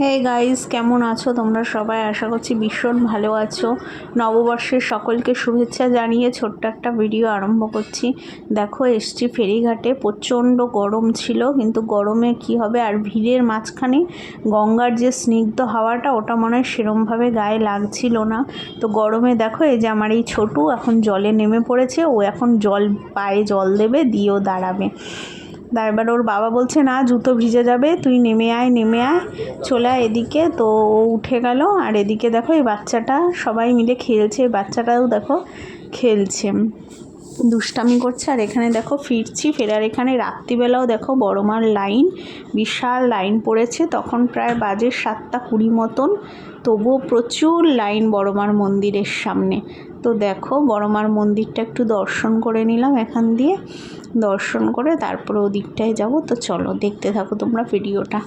Hey guys কেমন আছো? তোমরা সবাই আশা করছি ভীষণ ভালো আছো। নববর্ষের সকলকে শুভেচ্ছা জানিয়ে ছোট্ট একটা ভিডিও আরম্ভ করছি। দেখো, এসছি ফেরিঘাটে। প্রচণ্ড গরম ছিল, কিন্তু গরমে কি হবে? আর ভিড়ের মাঝখানে গঙ্গার যে স্নিগ্ধ হাওয়াটা, ওটা মনে হয় সেরমভাবে গায়ে লাগছিল না। তো গরমে দেখো, এই যে আমার এই ছোটু এখন জলে নেমে পড়েছে। ও এখন জল পায়ে জল দেবে, দিয়েও দাঁড়াবে। এবার ওর বাবা বলছে, না, জুতো ভিজে যাবে, তুই নেমে আয় নেমে আয়। চলে আয় এদিকে, তো ও উঠে গেল, আর এদিকে দেখো, এই বাচ্চাটা সবাই মিলে খেলছে বাচ্চাটাও দেখো খেলছে। দুষ্টামি করছে। আর এখানে দেখো ফিরছি, ফেরার এখানে রাত্রিবেলাও দেখো বড় মার লাইন, বিশাল লাইন পড়েছে। তখন প্রায় বাজে সাতটা কুড়ি মতন। তবুও প্রচুর লাইন বড়মার মন্দিরের সামনে। তো দেখো বড়মার মন্দিরটা একটু দর্শন করে নিলাম এখান দিয়ে। দর্শন করে তারপরে ওদিকটায় যাব। তো চলো দেখতে থাকো তোমরা ভিডিওটা।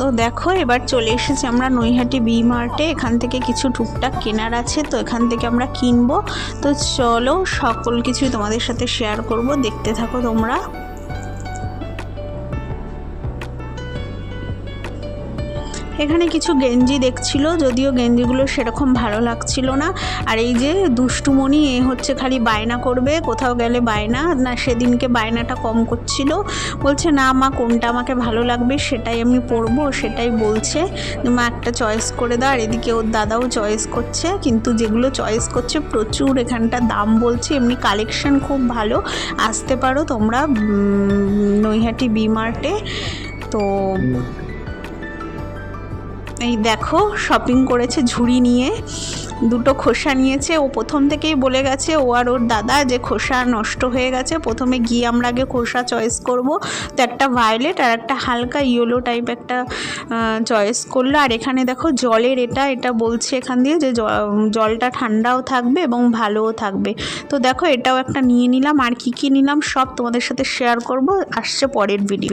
তো দেখো, এবার চলে এসেছি আমরা নৈহাটি বি মার্টে এখান থেকে কিছু টুকটাক কেনার আছে, তো এখান থেকে আমরা কিনবো। তো চলো, সকল কিছুই তোমাদের সাথে শেয়ার করব। দেখতে থাকো তোমরা। এখানে কিছু গেঞ্জি দেখছিল, যদিও গেঞ্জিগুলো সেরকম ভালো লাগছিল না। আর এই যে দুষ্টুমণি, এ হচ্ছে খালি বায়না করবে, কোথাও গেলে বায়না, না সেদিনকে বায়নাটা কম করছিল। বলছে, না মা, কোনটা আমাকে ভালো লাগবে সেটাই আমি পরবো, সেটাই বলছে। মা একটা চয়েস করে দাও, আর এদিকে ওর দাদাও চয়েস করছে, কিন্তু যেগুলো চয়েস করছে প্রচুর, এখানটা দাম বলছে, এমনি কালেকশন খুব ভালো। আসতে পারো তোমরা নৈহাটি বি মার্টে তো এই দেখো শপিং করেছে ঝুড়ি নিয়ে, দুটো খোসা নিয়েছে। ও প্রথম থেকেই বলে গেছে, ও আর ওর দাদা যে খোসা নষ্ট হয়ে গেছে, প্রথমে গিয়ে আমরা আগে খোসা চয়েস করব। তো একটা ভায়োলেট আর একটা হালকা ইয়েলো টাইপ একটা চয়েস করল। আর এখানে দেখো জলের এটা এটা বলছে এখান দিয়ে যে জলটা ঠান্ডাও থাকবে এবং ভালোও থাকবে। তো দেখো এটাও একটা নিয়ে নিলাম। আর কী কী নিলাম সব তোমাদের সাথে শেয়ার করব। আসছে পরের ভিডিও